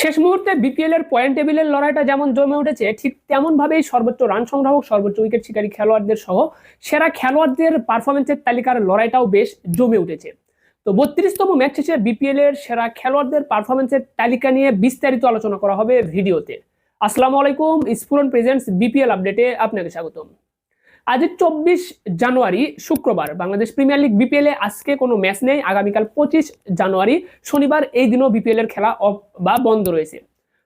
শেষ মুহূর্তে বিপিএল এর পয়েন্ট টেবিলের লড়াইটা যেমন জমে উঠেছে, ঠিক তেমন ভাবেই সর্বোচ্চ রান সংগ্রাহক, সর্বোচ্চ উইকেট শিকারী খেলোয়াড়দের সহ সেরা খেলোয়াড়দের পারফরমেন্সের তালিকার লড়াইটাও বেশ জমে উঠেছে। তো বত্রিশতম ম্যাচ শেষে বিপিএল এর সেরা খেলোয়াড়দের পারফরমেন্সের তালিকা নিয়ে বিস্তারিত আলোচনা করা হবে ভিডিওতে। আসসালামু আলাইকুম স্ফুরন প্রেজেন্টস বিপিএল আপডেটে আপনাকে স্বাগতম। আজ চব্বিশ জানুয়ারি, শুক্রবার। বাংলাদেশ প্রিমিয়ার লিগ বিপিএল আজকে কোনো ম্যাচ নেই। আগামীকাল পঁচিশ জানুয়ারি, শনিবার এই দিনও বিপিএল এর খেলা অফ বা বন্ধ রয়েছে।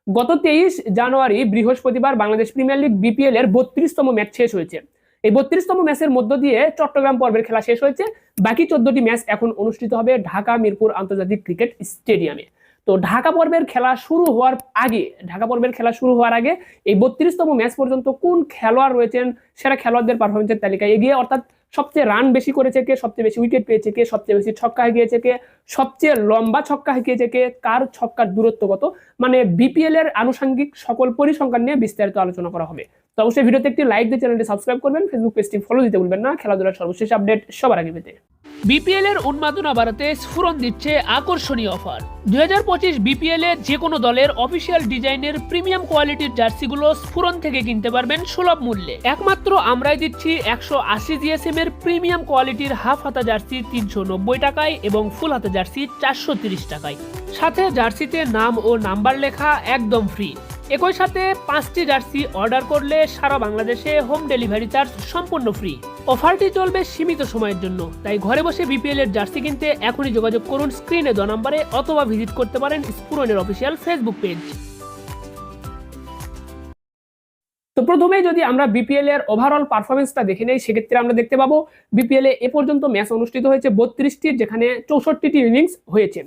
গত তেইশ জানুয়ারি, বৃহস্পতিবার বাংলাদেশ প্রিমিয়ার লিগ বিপিএল এর বত্রিশতম ম্যাচ শেষ হয়েছে। এই বত্রিশতম ম্যাচের মধ্য দিয়ে চট্টগ্রাম পর্বের খেলা শেষ হয়েছে। বাকি চোদ্দটি ম্যাচ এখন অনুষ্ঠিত হবে ঢাকা, মিরপুর আন্তর্জাতিক ক্রিকেট স্টেডিয়ামে। তো ঢাকা পর্বের খেলা শুরু হওয়ার আগে, ঢাকা পর্বের খেলা শুরু হওয়ার আগে এই বত্রিশতম ম্যাচ পর্যন্ত কোন খেলোয়াড় রয়েছেন, সেরা খেলোয়াড়দের পারফরমেন্সের তালিকায় এগিয়ে, অর্থাৎ সবচেয়ে রান বেশি করেছে কে? সবচেয়ে বেশি উইকেট পেয়েছে কে? সবচেয়ে বেশি ছক্কা হাঁকিয়েছে কে? সবচেয়ে লম্বা ছক্কা হাঁকিয়েছে কে? কার ছক্কার দূরত্ব কত? মানে বিপিএল এর আনুষঙ্গিক সকল পরিসংখ্যান নিয়ে বিস্তারিত আলোচনা করা হবে। তো অবশ্যই ভিডিওতে একটি লাইক দিয়ে চ্যানেলটি সাবস্ক্রাইব করবেন ফেসবুক পেজটি ফলো দিতে ভুলবেন না। খেলাধুলার সর্বশেষ আপডেট সবার আগে পেতে। বিপিএল এর উন্মাদনা বাড়াতে স্ফুরন দিচ্ছে আকর্ষণীয় অফার দুই হাজার পঁচিশ বিপিএল এর যে কোনো দলের অফিসিয়াল ডিজাইনের প্রিমিয়াম কোয়ালিটির জার্সিগুলো স্ফুরন থেকে কিনতে পারবেন সুলভ মূল্যে। একমাত্র আমরাই দিচ্ছি একশো আশি জিএসএম এর প্রিমিয়াম কোয়ালিটির হাফ হাতা জার্সি তিনশো নব্বই টাকায় এবং ফুল হাতা জার্সি চারশো তিরিশ টাকায়। সাথে জার্সিতে নাম ও নাম্বার লেখা একদম ফ্রি। একই সাথে পাঁচটি জার্সি অর্ডার করলে সারা বাংলাদেশে হোম ডেলিভারি চার্জ সম্পূর্ণ ফ্রি। অফারটি চলবে সীমিত সময়ের জন্য, তাই ঘরে বসে বিপিএল এর জার্সি কিনতে এখনই যোগাযোগ করুন স্ক্রিনে দ নম্বরে অথবা ভিজিট করতে পারেন স্পুরনের অফিসিয়াল ফেসবুক পেজ তো প্রথমেই যদি আমরা বিপিএল এর ওভারঅল পারফরমেন্সটা দেখে নেই, সেক্ষেত্রে আমরা দেখতে পাবো বিপিএল এ পর্যন্ত ম্যাচ অনুষ্ঠিত হয়েছে বত্রিশটির, যেখানে চৌষট্টিটি ইনিংস হয়েছে।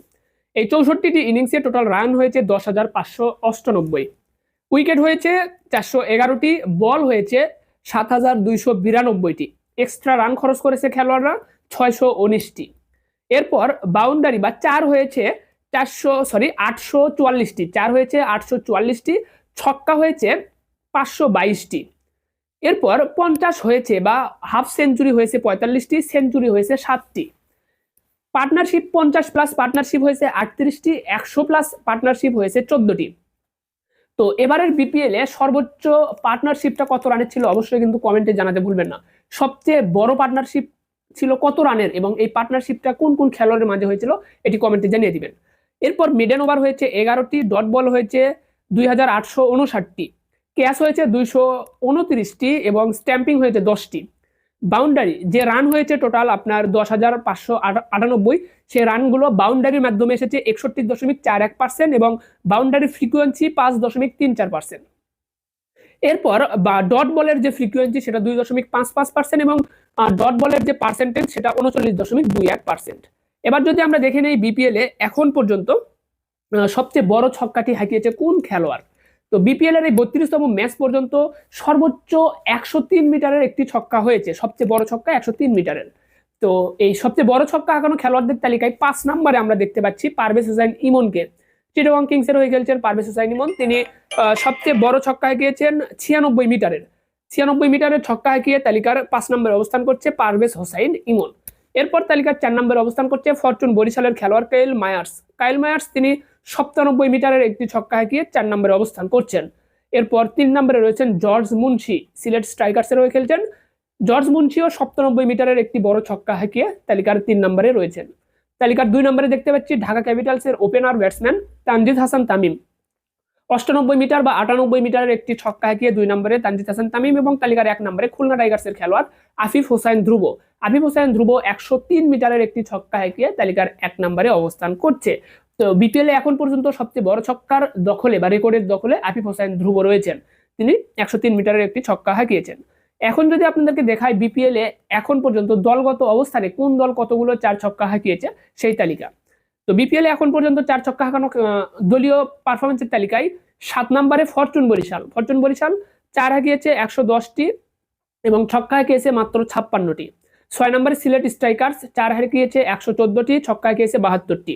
এই চৌষট্টিটি ইনিংসে টোটাল রান হয়েছে দশ হাজার পাঁচশো অষ্টানব্বই। উইকেট হয়েছে চারশো এগারোটি, বল হয়েছে সাত হাজার দুইশো বিরানব্বইটি। এক্সট্রা রান খরচ করেছে খেলোয়াড়রা ছয়শো উনিশটি। এরপর বাউন্ডারি বা চার হয়েছে চারশো সরি আটশো চুয়াল্লিশটি। চার হয়েছে আটশো চুয়াল্লিশটি, ছক্কা হয়েছে পাঁচশো বাইশটি। এরপর পঞ্চাশ হয়েছে বা হাফ সেঞ্চুরি হয়েছে পঁয়তাল্লিশটি, সেঞ্চুরি হয়েছে সাতটি পার্টনারশিপ পঞ্চাশ প্লাস পার্টনারশিপ হয়েছে আটত্রিশটি, একশো প্লাস পার্টনারশিপ হয়েছে চোদ্দটি। তো এবারের বিপিএল সর্বোচ্চ পার্টনারশিপটা কত রানের ছিল অবশ্যই কিন্তু কমেন্টে জানাতে ভুলবেন না। সবচেয়ে বড় পার্টনারশিপ ছিল কত রানের এবং এই পার্টনারশিপটা কোন কোন খেলোয়াড়ের মাঝে হয়েছিল এটি কমেন্টে জানিয়ে দিবেন। এরপর মিডেন ওভার হয়েছে এগারোটি, ডট বল হয়েছে দুই হাজার আটশো উনষাটটি। ক্যাশ হয়েছে দুইশো উনত্রিশটি এবং স্ট্যাম্পিং হয়েছে দশটি। বাউন্ডারি, যে রান হয়েছে টোটাল আপনার দশ হাজার পাঁচশো আটানব্বই, সেই রানগুলো বাউন্ডারির মাধ্যমে এসেছে একষট্টি দশমিক চার এক পার্সেন্ট এবং বাউন্ডারি ফ্রিকুয়েন্সি পাঁচ দশমিক তিন চার পার্সেন্ট এরপর, বা ডট বলের যে ফ্রিকুয়েন্সি সেটা দুই দশমিক পাঁচ পাঁচ পার্সেন্ট এবং ডট বলের যে পার্সেন্টেজ সেটা উনচল্লিশ দশমিক দুই এক পার্সেন্ট এবার যদি আমরা দেখে নেই বিপিএলে এখন পর্যন্ত সবচেয়ে বড় ছক্কাটি হাঁকিয়েছে কোন খেলোয়াড়? তো বিপিএল এর এই বত্রিশতম ম্যাচ পর্যন্ত সর্বোচ্চ একশো তিন মিটারের একটি ছক্কা হয়েছে, সবচেয়ে বড় ছক্কা একশো তিন মিটারের। তো এই সবচেয়ে বড় ছক্কা হাঁকানো খেলোয়াড়দের তালিকায় পাঁচ নম্বরে আমরা দেখতে পাচ্ছি পারভেজ হুসাইন ইমনকে। চিটগং কিংসের হয়ে খেলছেন পারভেজ হুসাইন ইমন। তিনি সবচেয়ে বড় ছক্কা হাঁকিয়েছেন ছিয়ানব্বই মিটারের। ছিয়ানব্বই মিটারের ছক্কা হাঁকিয়ে তালিকার পাঁচ নম্বরে অবস্থান করছে পারভেজ হোসাইন ইমন। এরপর তালিকার চার নম্বরে অবস্থান করছে ফরচুন বরিশালের খেলোয়াড় কাইল মায়ার্স। কাইল মায়ার্স তিনি সপ্তানব্বই মিটারের একটি ছক্কা হাঁকিয়ে চার নম্বরে অবস্থান করছেন। এরপর তিন নম্বরে রয়েছেন জর্জ মুন্সি, সিলেট স্ট্রাইকার্সের হয়ে খেলছেন। জর্জ মুন্সিও সপ্তানব্বই মিটারের একটি বড় ছক্কা হাঁকিয়ে তালিকার তিন নম্বরে রয়েছেন। তালিকার দুই নম্বরে দেখতে পাচ্ছি ঢাকা ক্যাপিটালসের ওপেনার ব্যাটসম্যান তানজিদ হাসান তামিম। অষ্টানব্বই মিটার বা আটানব্বই মিটারের একটি ছক্কা হাঁকিয়ে দুই নম্বরে তানজিদ হাসান তামিম এবং তালিকার এক নম্বরে খুলনা টাইগার্সের খেলোয়াড় আফিফ হোসাইন ধ্রুব। আফিফ হোসাইন ধ্রুব একশো তিন মিটারের একটি ছক্কা হাঁকিয়ে তালিকার এক নম্বরে অবস্থান করছে। তো বিপিএল এখন পর্যন্ত সবচেয়ে বড় ছক্কার দখলে বা রেকর্ডের দখলে আফিফ হোসেন ধ্রুব রয়েছেন। তিনি একশো তিন মিটারের একটি ছক্কা হাঁকিয়েছেন। এখন যদি আপনাদেরকে দেখায় বিপিএল এখন পর্যন্ত দলগত অবস্থানে কোন দল কতগুলো চার ছক্কা হাঁকিয়েছে সেই তালিকা। তো বিপিএল এখন পর্যন্ত চার ছক্কা হাঁকানো দলীয় পারফরমেন্সের তালিকায় সাত নম্বরে ফরচুন বরিশাল। ফরচুন বরিশাল চার হাঁকিয়েছে একশো দশটি এবং ছক্কা হাঁকিয়েছে মাত্র ছাপ্পান্নটি। ছয় নম্বরে সিলেট স্ট্রাইকার্স চার হাঁকিয়েছে একশো চোদ্দটি, ছক্কা হাঁকিয়েছে বাহাত্তরটি।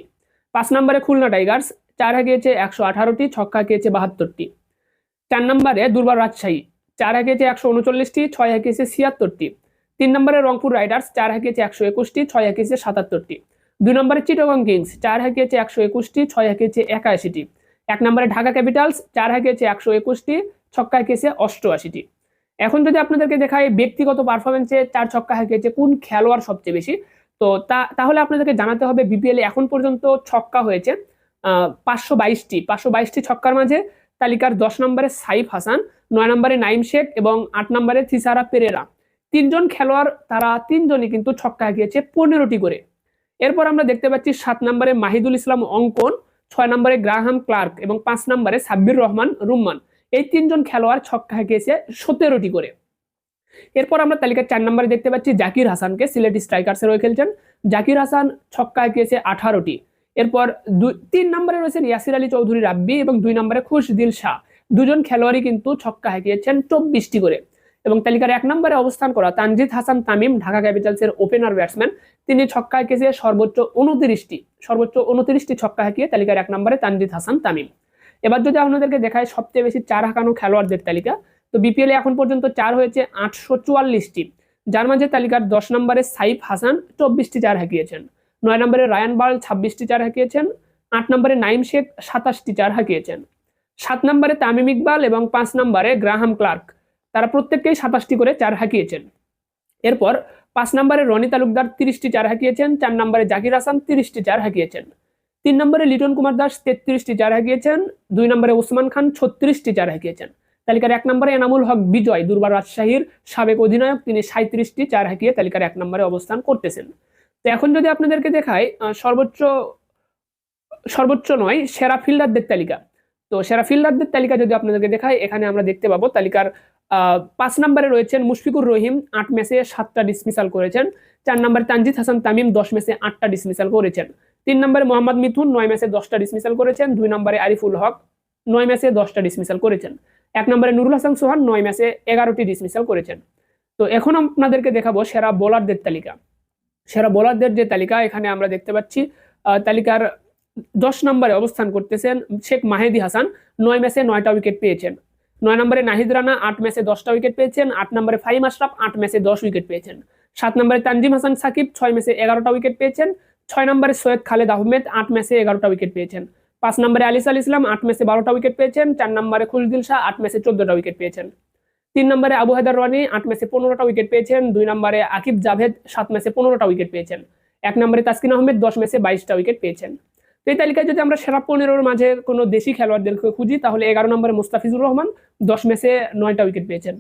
পাঁচ নম্বরে খুলনা টাইগার্স চার হাঁকিয়েছে একশো আঠারোটি ছক্কা হাঁকিয়েছে বাহাত্তরটি চার নম্বরে দুর্বার রাজশাহী চার হাঁকিয়েছে একশো উনচল্লিশটি ছয় হাঁকিয়েছে ছিয়াত্তরটি তিন নম্বরে রংপুর রাইডার্স চার হাঁকিয়েছে একশো একুশটি ছয় হাঁকিয়েছে সাতাত্তরটি দুই নম্বরে চিটগং কিংস চার হাঁকিয়েছে একশো একুশটি ছয় হাঁকিয়েছে একাশিটি এক নম্বরে ঢাকা ক্যাপিটালস চার হাঁকিয়েছে একশো একুশটি ছক্কা হাঁকিয়েছে অষ্টআশিটি এখন যদি আপনাদেরকে দেখায় ব্যক্তিগত পারফরমেন্সে চার ছক্কা হাঁকিয়েছে কোন খেলোয়াড় সবচেয়ে বেশি তো তাহলে আপনাদেরকে জানাতে হবে বিপিএল এখন পর্যন্ত ছক্কা হয়েছে পাঁচশো বাইশটি পাঁচশো বাইশটি ছক্কার মাঝে তালিকার দশ নম্বরে সাইফ হাসান, নয় নম্বরে নাইম শেখ এবং আট নম্বরে থিসারা পেরেরা। তিনজন খেলোয়াড়, তারা তিনজনই কিন্তু ছক্কা হাঁকিয়েছে পনেরোটি করে। এরপর আমরা দেখতে পাচ্ছি সাত নম্বরে মাহিদুল ইসলাম অঙ্কন, ছয় নম্বরে গ্রাহাম ক্লার্ক এবং পাঁচ নম্বরে সাব্বির রহমান রুম্মান। এই তিনজন খেলোয়াড় ছক্কা হাঁকিয়েছে সতেরোটি করে। এরপর আমরা তালিকার চার নম্বরে দেখতে পাচ্ছি জাকির হাসানকে, সিলেট স্ট্রাইকার্সের হয়ে খেলছেন। জাকির হাসান ছক্কা হাঁকিয়েছে আঠারোটি। এরপর দুই, তিন নম্বরে রয়েছেন ইয়াসির আলী চৌধুরী রাব্বি এবং দুই নম্বরে খুশদিল শাহ। দুজন খেলোয়াড়ই কিন্তু ছক্কা হাঁকিয়েছেন চব্বিশটি করে। এবং তালিকার এক নম্বরে অবস্থান করা তানজিদ হাসান তামিম, ঢাকা ক্যাপিটালসের ওপেনার ব্যাটসম্যান। তিনি ছক্কা হাঁকিয়েছে সর্বোচ্চ উনত্রিশটি সর্বোচ্চ উনত্রিশটি ছক্কা হাঁকিয়ে তালিকার এক নম্বরে তানজিদ হাসান তামিম। এবার যদি আপনাদেরকে দেখায় সবচেয়ে বেশি চার হাঁকানো খেলোয়াড়দের তালিকা তো বিপিএল এখন পর্যন্ত চার হয়েছে আটশো চুয়াল্লিশটি। যার মাঝে তালিকার দশ নম্বরে সাইফ হাসান চব্বিশটি চার হাঁকিয়েছেন। নয় নম্বরে রায়ান বার্ল ছাব্বিশটি চার হাঁকিয়েছেন। আট নম্বরে নাইম শেখ সাতাশটি চার হাঁকিয়েছেন। সাত নম্বরে তামিম ইকবাল এবং পাঁচ নম্বরে গ্রাহাম ক্লার্ক। তারা প্রত্যেককেই সাতাশটি করে চার হাঁকিয়েছেন। এরপর পাঁচ নম্বরে রনি তালুকদার তিরিশটি চার হাঁকিয়েছেন। চার নম্বরে জাকির হাসান তিরিশটি চার হাঁকিয়েছেন। তিন নম্বরে লিটন কুমার দাস তেত্রিশটি চার হাঁকিয়েছেন। দুই নম্বরে ওসমান খান ছত্রিশটি চার হাঁকিয়েছেন। তালিকার এক নম্বরে এনামুল হক বিজয়, দুর্বার রাজশাহীর সাবেক অধিনায়ক, তিনি সাঁত্রিশটি চার হাঁকিয়ে তালিকার এক নম্বরে অবস্থান করতেছেন। তো এখন যদি আপনাদেরকে দেখায় সর্বোচ্চ সর্বোচ্চ নয়, সেরা ফিল্ডারদের তালিকা। তো সেরা ফিল্ডারদের তালিকা যদি আপনাদেরকে দেখায় এখানে আমরা দেখতে পাবো তালিকার পাঁচ নম্বরে রয়েছেন মুশফিকুর রহিম, আট ম্যাচে সাতটা ডিসমিসাল করেছেন। চার নম্বরে তানজিদ হাসান তামিম, দশ ম্যাচে আটটা ডিসমিসাল করেছেন। তিন নম্বরে মোহাম্মদ মিথুন, নয় ম্যাচে দশটা ডিসমিসাল করেছেন। দুই নম্বরে আরিফুল হক, নয় ম্যাচে দশটা ডিসমিসাল করেছেন। এক নম্বরে নুরুল হাসান সোহান নয় ম্যাচে এগারোটি ডিসমিসাল করেছেন। তো এখন আপনাদেরকে দেখাবো সেরা বোলারদের তালিকা। সেরা বোলারদের যে তালিকা, এখানে আমরা দেখতে পাচ্ছি তালিকার দশ নম্বরে অবস্থান করতেছেন শেখ মাহেদি হাসান, নয় ম্যাচে নয়টা উইকেট পেয়েছেন। নয় নম্বরে নাহিদ রানা, আট ম্যাচে দশটা উইকেট পেয়েছেন, আট নম্বরে ফাইম আশরাফ, আট ম্যাচে দশ উইকেট পেয়েছেন। সাত নম্বরে তানজিম হাসান সাকিব, ছয় ম্যাচে এগারোটা উইকেট পেয়েছেন। ছয় নম্বরে সৈয়দ খালেদ আহমেদ, আট ম্যাচে এগারোটা উইকেট পেয়েছেন। পাঁচ নম্বরে আলিস আল ইসলাম, আট ম্যাচে বারোটা উইকেট পেয়েছেন, চার নম্বরে খুশদিল শাহ, আট ম্যাচে চোদ্দটা উইকেট পেয়েছেন। তিন নম্বরে আবু হায়দার রানি, আট ম্যাচে পনেরোটা উইকেট পেয়েছেন, দুই নম্বরে আকিব জাভেদ, সাত ম্যাচে পনেরোটা উইকেট পেয়েছেন। এক নম্বরে তাসকিন আহমেদ, দশ ম্যাচে বাইশটা উইকেট পেয়েছেন। এই তালিকায় যদি আমরা সেরা পনেরোর মাঝে কোনো দেশি খেলোয়াড়দেরকে খুঁজি, তাহলে এগারো নম্বরে মুস্তাফিজুর রহমান, দশ ম্যাচে নয়টা উইকেট পেয়েছেন।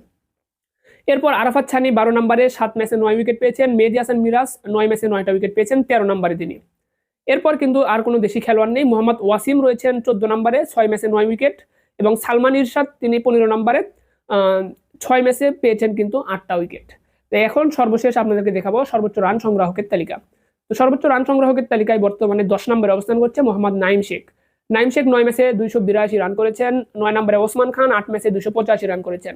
এরপর আরাফাত ছানি বারো নম্বরে, সাত ম্যাচে নয় উইকেট পেয়েছেন। মেহেদি হাসান মিরাজ, নয় ম্যাচে নয়টা উইকেট পেয়েছেন, তেরো নম্বরে তিনি। এরপর কিন্তু আর কোনো দেশি খেলোয়াড় নেই। মোহাম্মদ ওয়াসিম রয়েছেন চোদ্দ নম্বরে, ছয় ম্যাচে নয় উইকেট এবং সালমান ইরশাদ, তিনি পনেরো নম্বরে ছয় ম্যাচে পেয়েছেন কিন্তু আটটা উইকেট। তো এখন সর্বশেষ আপনাদেরকে দেখাবো সর্বোচ্চ রান সংগ্রাহকের তালিকা। তো সর্বোচ্চ রান সংগ্রাহকের তালিকায় বর্তমানে দশ নম্বরে অবস্থান করছে মোহাম্মদ নাইম শেখ। নাইম শেখ নয় ম্যাচে দুইশো বিরাশি রান করেছেন, নয় নম্বরে ওসমান খান, আট ম্যাচে দুশো পঁচাশি রান করেছেন।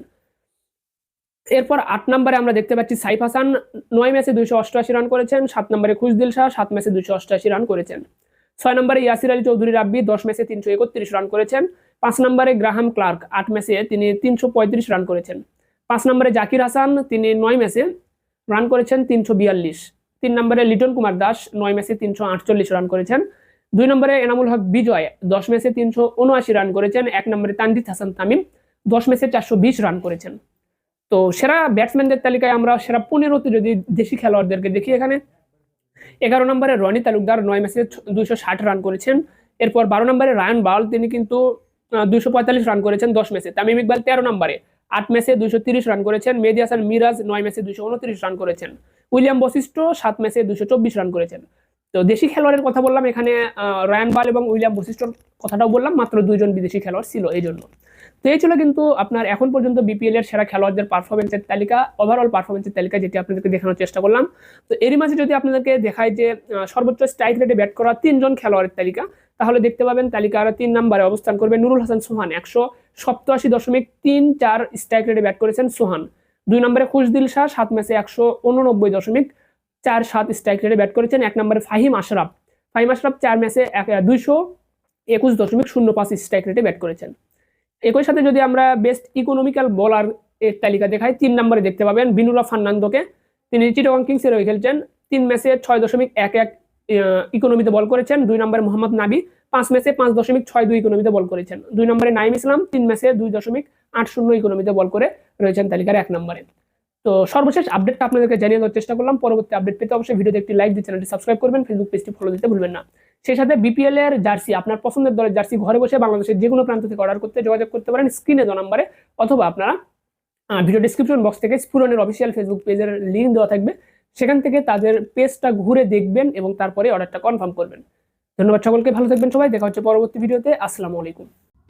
এরপর আট নম্বরে আমরা দেখতে পাচ্ছি সাইফ হাসান, নয় ম্যাচে দুইশো অষ্টআশি রান করেছেন, সাত নম্বরে খুশদিল শাহ, সাত ম্যাচে দুইশো অষ্টআশি রান করেছেন। ছয় নম্বরে ইয়াসির আলী চৌধুরী রাব্বি, দশ ম্যাচে তিনশো একত্রিশ রান করেছেন। পাঁচ নম্বরে গ্রাহাম ক্লার্ক, আট ম্যাচে তিনি তিনশো পঁয়ত্রিশ রান করেছেন। পাঁচ নম্বরে জাকির হাসান, তিনি নয় ম্যাচে রান করেছেন তিনশো বিয়াল্লিশ। তিন নম্বরে লিটন কুমার দাস, নয় ম্যাচে তিনশো আটচল্লিশ রান করেছেন। দুই নম্বরে এনামুল হক বিজয়, দশ ম্যাচে তিনশো উনআশি রান করেছেন। এক নম্বরে তানজিদ হাসান তামিম, দশ ম্যাচে চারশো বিশ রান করেছেন। তো সেরা ব্যাটসম্যানদের তালিকায় আমরা সেরা পনেরোতে যদি দেশি খেলোয়াড়দেরকে দেখি এখানে, এগারো নম্বরে রনি তালুকদার নয় ম্যাচে দুইশো ষাট রান করেছেন। এরপর বারো নম্বরে রায়ান বাল, তিনি কিন্তু দুইশো পঁয়তাল্লিশ রান করেছেন দশ ম্যাচে। তামিম ইকবাল তেরো নম্বরে, আট ম্যাচে দুইশো তিরিশ রান করেছেন। মেহেদি হাসান মিরাজ নয় ম্যাচে দুইশো উনত্রিশ রান করেছেন। উইলিয়াম বশিষ্ঠ সাত ম্যাচে দুইশো চব্বিশ রান করেছেন। তো দেশি খেলোয়াড়ের কথা বললাম এখানে রায়ান বাল এবং উইলিয়াম বশিষ্ঠর কথাটাও বললাম, মাত্র দুইজন বিদেশি খেলোয়াড় ছিল এই জন্য। তো এই ছিল কিন্তু আপনার এখন পর্যন্ত বিপিএল এর সেরা খেলোয়াড়দের পারফরমেন্সের তালিকা ওভারঅল পারফরমেন্সের তালিকা যেটি আপনাদেরকে দেখানোর চেষ্টা করলাম। তো এরই মাঝে যদি আপনাদেরকে দেখায় যে সর্বোচ্চ স্ট্রাইক রেটে ব্যাট করা তিনজন খেলোয়াড়ের তালিকা, তাহলে দেখতে পাবেন তালিকার তিন নম্বরে অবস্থান করবে নুরুল হাসান সোহান, একশো সপ্তাশি দশমিক তিন চার স্ট্রাইক রেটে ব্যাট করেছেন সোহান। দুই নম্বরে খুশদিল শাহ, সাত ম্যাচে একশো উননব্বই দশমিক চার সাত স্ট্রাইক রেটে ব্যাট করেছেন। এক নম্বরে ফাহিম আশরাফ ফাহিম আশরাফ চার ম্যাচে দুইশো একুশ দশমিক শূন্য পাঁচ স্ট্রাইক রেটে ব্যাট করেছেন। একই সাথে যদি আমরা বেস্ট ইকোনমিক্যাল বোলার এর তালিকা দেখাই, তিন নম্বরে দেখতে পাবেন বিনুলা ফার্নান্দোকে। তিনি চিটগং কিংসের হয়ে খেলছেন। তিন ম্যাচে ছয় দশমিক এক এক ইকোনমিতে বল করেছেন। দুই নম্বরে মোহাম্মদ নাবি। পাঁচ ম্যাচে পাঁচ দশমিক ছয় দুই ইকোনমিতে বল করেছেন। দুই নম্বরে নাইম ইসলাম। তিন ম্যাচে দুই দশমিক আট শূন্য ইকোনমিতে বল করে রয়েছেন তালিকার এক নম্বরে। তো সর্বশেষ আপডেটটা আপনাদেরকে জানিয়ে দেওয়ার চেষ্টা করলাম। পরবর্তী আপডেট পেতে অবশ্যই ভিডিওতে একটি লাইক দিয়ে চ্যানেলটি সাবস্ক্রাইব করবেন। ফেসবুক পেজটি ফলো দিতে ভুলবেন না। সেই সাথে বিপিএল এর জার্সি আপনার পছন্দের দলের জার্সি ঘরে বসে বাংলাদেশের যে কোনো প্রান্ত থেকে অর্ডার করতে যোগাযোগ করতে পারেন। স্ক্রিনে দেওয়া নাম্বারে অথবা আপনারা ভিডিও ডিসক্রিপশন বক্স থেকে স্পুরনের অফিসিয়াল ফেসবুক পেজের লিঙ্ক দেওয়া থাকবে। সেখান থেকে তাদের পেজটা ঘুরে দেখবেন এবং তারপরে অর্ডারটা কনফার্ম করবেন। ধন্যবাদ সকলকে, ভালো থাকবেন সবাই। দেখা হচ্ছে পরবর্তী ভিডিওতে আসসালামু আলাইকুম।